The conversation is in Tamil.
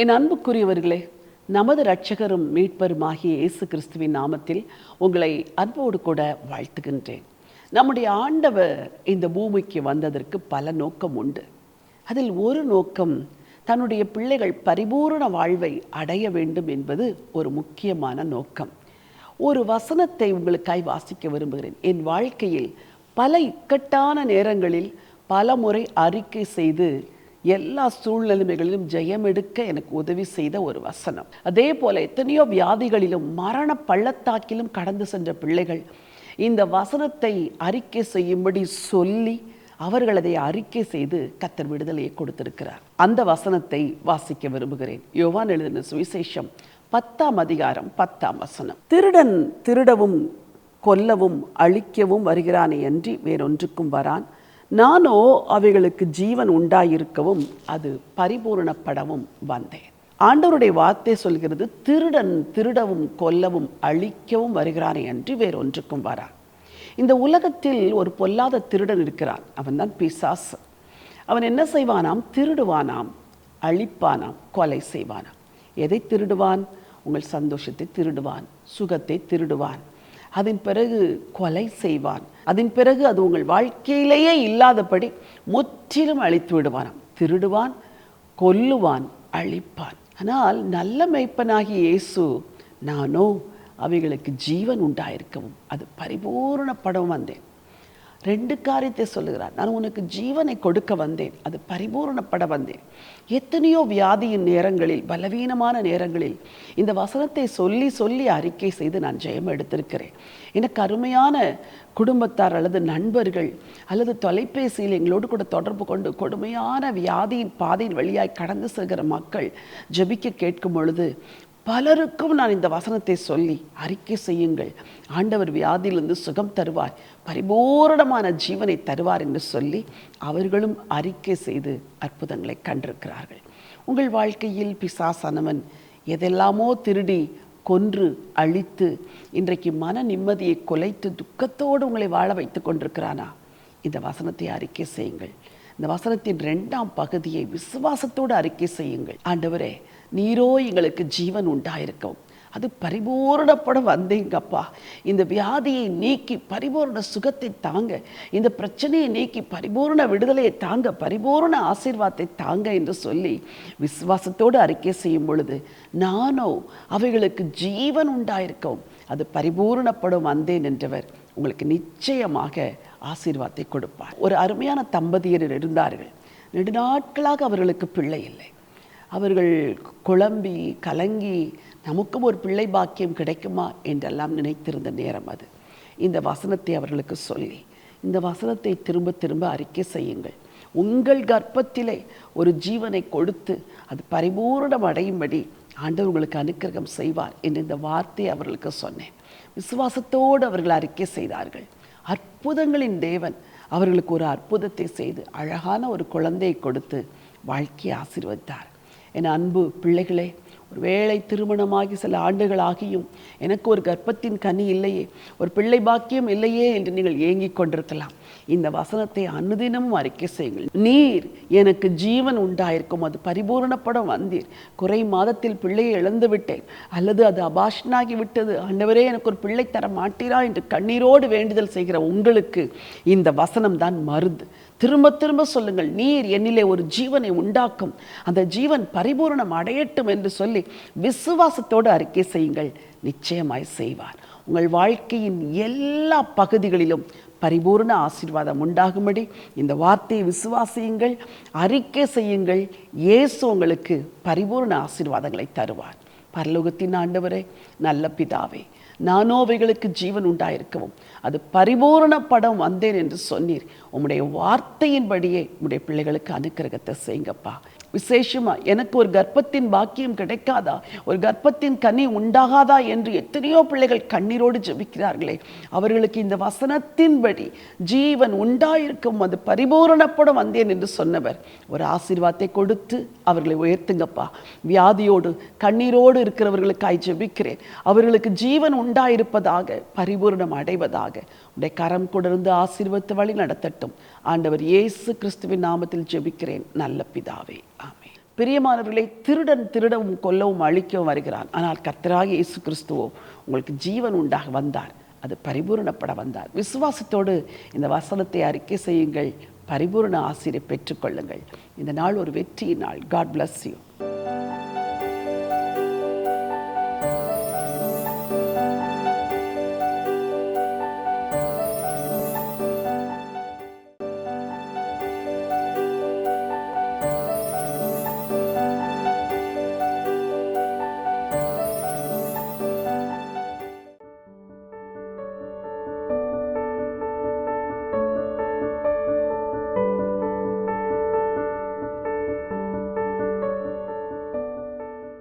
என் அன்புக்குரியவர்களே நமது இரட்சகரும் மீட்பருமாகிய இயேசு கிறிஸ்துவின் நாமத்தில் உங்களை அன்போடு கூட வாழ்த்துகின்றேன். நம்முடைய ஆண்டவர் இந்த பூமிக்கு வந்ததற்கு பல நோக்கம் உண்டு. அதில் ஒரு நோக்கம் தன்னுடைய பிள்ளைகள் பரிபூரண வாழ்வை அடைய வேண்டும் என்பது ஒரு முக்கியமான நோக்கம். ஒரு வசனத்தை உங்களுக்காய் வாசிக்க விரும்புகிறேன். என் வாழ்க்கையில் பல இக்கட்டான நேரங்களில் பல முறை அறிக்கை செய்து எல்லா சூழ்நிலைமைகளிலும் ஜெயம் எடுக்க எனக்கு உதவி செய்த ஒரு வசனம். அதே போல எத்தனையோ வியாதிகளிலும் மரண பள்ளத்தாக்கிலும் கடந்து சென்ற பிள்ளைகள் இந்த வசனத்தை அறிக்கை செய்யும்படி சொல்லி அவர்கள் அதை அறிக்கை செய்து கத்தர் விடுதலையை கொடுத்திருக்கிறார். அந்த வசனத்தை வாசிக்க விரும்புகிறேன். யோவான் எழுதின சுவிசேஷம் பத்தாம் அதிகாரம் பத்தாம் வசனம். திருடன் திருடவும் கொல்லவும் அழிக்கவும் வருகிறானே அன்றி வேறொன்றுக்கும் வரான். நானோ அவைகளுக்கு ஜீவன் உண்டாயிருக்கவும் அது பரிபூரணப்படவும் வந்தேன். ஆண்டவருடைய வார்த்தை சொல்கிறது திருடன் திருடவும் கொல்லவும் அழிக்கவும் வருகிறானே அன்றி வேறொன்றுக்கும் வரான் இந்த உலகத்தில் ஒரு பொல்லாத திருடன் இருக்கிறான் அவன்தான் பிசாஸ். அவன் என்ன செய்வானாம்? திருடுவானாம் அழிப்பானாம் கொலை செய்வானாம். எதை திருடுவான்? உங்கள் சந்தோஷத்தை திருடுவான் சுகத்தை திருடுவான். அதன் பிறகு கொலை செய்வான். அதன் பிறகு அது உங்கள் வாழ்க்கையிலேயே இல்லாதபடி முற்றிலும் அழித்து விடுவான் திருடுவான் கொல்லுவான் அழிப்பான். ஆனால் நல்ல மெய்ப்பனாகி இயேசு நானோ அவைகளுக்கு ஜீவன் உண்டாயிருக்கவும் அது பரிபூர்ணப்படவும் வந்தேன். ரெண்டு காரியத்தை சொல்லுகிறார். நான் உனக்கு ஜீவனை கொடுக்க வந்தேன். அது பரிபூரணப்பட வந்தேன். எத்தனையோ வியாதியின் நேரங்களில் பலவீனமான நேரங்களில் இந்த வசனத்தை சொல்லி சொல்லி அறிக்கை செய்து நான் ஜெயம் எடுத்திருக்கிறேன். எனக்கு அருமையான குடும்பத்தார் அல்லது நண்பர்கள் அல்லது தொலைபேசியில் எங்களோடு கூட தொடர்பு கொண்டு கொடுமையான வியாதியின் பாதையின் வழியாய் கடந்து செல்கிற மக்கள் ஜபிக்க கேட்கும் பொழுது பலருக்கும் நான் இந்த வசனத்தை சொல்லி அறிக்கை செய்யுங்கள். ஆண்டவர் வியாதியிலிருந்து சுகம் தருவார். பரிபூரணமான ஜீவனை தருவார் என்று சொல்லி அவர்களும் அறிக்கை செய்து அற்புதங்களை கண்டிருக்கிறார்கள். உங்கள் வாழ்க்கையில் பிசாசனவன் எதெல்லாமோ திருடி கொன்று அழித்து இன்றைக்கு மன நிம்மதியை கொலைத்து துக்கத்தோடு உங்களை வாழ வைத்து கொண்டிருக்கிறானா? இந்த வசனத்தை அறிக்கை செய்யுங்கள். இந்த வசனத்தின் ரெண்டாம் பகுதியை விசுவாசத்தோடு அறிக்கை செய்யுங்கள். ஆண்டவரே நீரோ எங்களுக்கு ஜீவன் உண்டாயிருக்கும். அது பரிபூரணப்பட வந்தேங்கப்பா. இந்த வியாதியை நீக்கி பரிபூர்ண சுகத்தை தாங்க இந்த பிரச்சனையை நீக்கி பரிபூர்ண விடுதலையை தாங்க பரிபூர்ண ஆசீர்வாதத்தை தாங்க என்று சொல்லி விசுவாசத்தோடு அறிக்கை செய்யும் பொழுது நானோ அவைகளுக்கு ஜீவன் உண்டாயிருக்கும். அது பரிபூரணப்படும் வந்தேன் என்றவர். உங்களுக்கு நிச்சயமாக ஆசீர்வாதத்தை கொடுப்பார். ஒரு அருமையான தம்பதியர் இருந்தார்கள். நெடுநாட்களாக அவர்களுக்கு பிள்ளை இல்லை. அவர்கள் குழம்பி கலங்கி நமக்கும் ஒரு பிள்ளை பாக்கியம் கிடைக்குமா? என்றெல்லாம் நினைத்திருந்த நேரம் அது. இந்த வசனத்தை அவர்களுக்கு சொல்லி இந்த வசனத்தை திரும்ப திரும்ப அறிக்கை செய்யுங்கள். உங்கள் கர்ப்பத்திலே ஒரு ஜீவனை கொடுத்து அது பரிபூரணம் அடையும்படி ஆண்டவர் உங்களுக்கு அனுக்கிரகம் செய்வார் என்று இந்த வார்த்தையை அவர்களுக்கு சொன்னேன். விசுவாசத்தோடு அவர்கள் அறிக்கை செய்தார்கள். அற்புதங்களின் தேவன் அவர்களுக்கு ஒரு அற்புதத்தை செய்து அழகான ஒரு குழந்தையை கொடுத்து வாழ்க்கையை ஆசீர்வதித்தார். என் அன்பு பிள்ளைகளே ஒருவேளை திருமணமாகி சில ஆண்டுகள் ஆகியும் எனக்கு ஒரு கர்ப்பத்தின் கனி இல்லையே ஒரு பிள்ளை பாக்கியம் இல்லையே என்று நீங்கள் ஏங்கிக் கொண்டிருக்கலாம். இந்த வசனத்தை அனுதினமும் அறிக்கை செய்யுங்கள். நீர் எனக்கு ஜீவன் உண்டாயிருக்கும். அது பரிபூரணப்படம் வந்தீர். குறை மாதத்தில் பிள்ளையை இழந்து விட்டேன். அல்லது அது அபாஷனாகி விட்டது. ஆண்டவரே எனக்கு ஒரு பிள்ளை தர மாட்டீரா என்று கண்ணீரோடு வேண்டுதல் செய்கிற உங்களுக்கு இந்த வசனம் தான் மருந்து. திரும்ப திரும்ப சொல்லுங்கள். நீர் என்னிலே ஒரு ஜீவனை உண்டாக்கும். அந்த ஜீவன் பரிபூரணம் அடையட்டும் என்று சொல்லி விசுவாசத்தோடு அறிக்கை செய்யுங்கள். நிச்சயமாய் செய்வார். உங்கள் வாழ்க்கையின் எல்லா பகுதிகளிலும் பரிபூர்ண ஆசீர்வாதம் உண்டாகும்படி இந்த வார்த்தையை விசுவாசியுங்கள் அறிக்கை செய்யுங்கள். இயேசு உங்களுக்கு பரிபூர்ண ஆசீர்வாதங்களை தருவார். பரலோகத்தின் ஆண்டவரே நல்ல பிதாவே நானோ அவைகளுக்கு ஜீவன் உண்டாயிருக்கவும் அது பரிபூரணப்படம் வந்தேன் என்று சொன்னீர். உம்முடைய வார்த்தையின்படியே உம்முடைய பிள்ளைகளுக்கு அனுக்கிரகத்தை செய்யுங்கப்பா. விசேஷமா? எனக்கு ஒரு கர்ப்பத்தின் பாக்கியம் கிடைக்காதா? ஒரு கர்ப்பத்தின் கனி உண்டாகாதா என்று எத்தனையோ பிள்ளைகள் கண்ணீரோடு ஜெபிக்கிறார்களே. அவர்களுக்கு இந்த வசனத்தின்படி ஜீவன் உண்டாயிருக்கும். அது பரிபூரணப்படும் வந்தேன் என்று சொன்னவர். ஒரு ஆசீர்வாதத்தை கொடுத்து அவர்களை உயர்த்துங்கப்பா. வியாதியோடு கண்ணீரோடு இருக்கிறவர்களுக்காய் ஜெபிக்கிறேன். அவர்களுக்கு ஜீவன் உண்டாயிருப்பதாக பரிபூரணம் அடைவதாக. உடைய கரம் கொடர்ந்து ஆசீர்வத்து வழி நடத்தட்டும். ஆண்டவர் இயேசு கிறிஸ்துவின் நாமத்தில் ஜெபிக்கிறேன். நல்ல பிதாவே. பிரியமானவர்களை திருடன் திருடவும் கொல்லவும் அழிக்கவும் வருகிறான். ஆனால் கர்த்தராக இயேசு கிறிஸ்துவோ உங்களுக்கு ஜீவன் உண்டாக வந்தார். அது பரிபூரணப்பட வந்தார். விசுவாசத்தோடு இந்த வசனத்தை அறிக்கை செய்யுங்கள். பரிபூரண ஆசிரியை பெற்றுக்கொள்ளுங்கள். இந்த நாள் ஒரு வெற்றியின் நாள். God bless you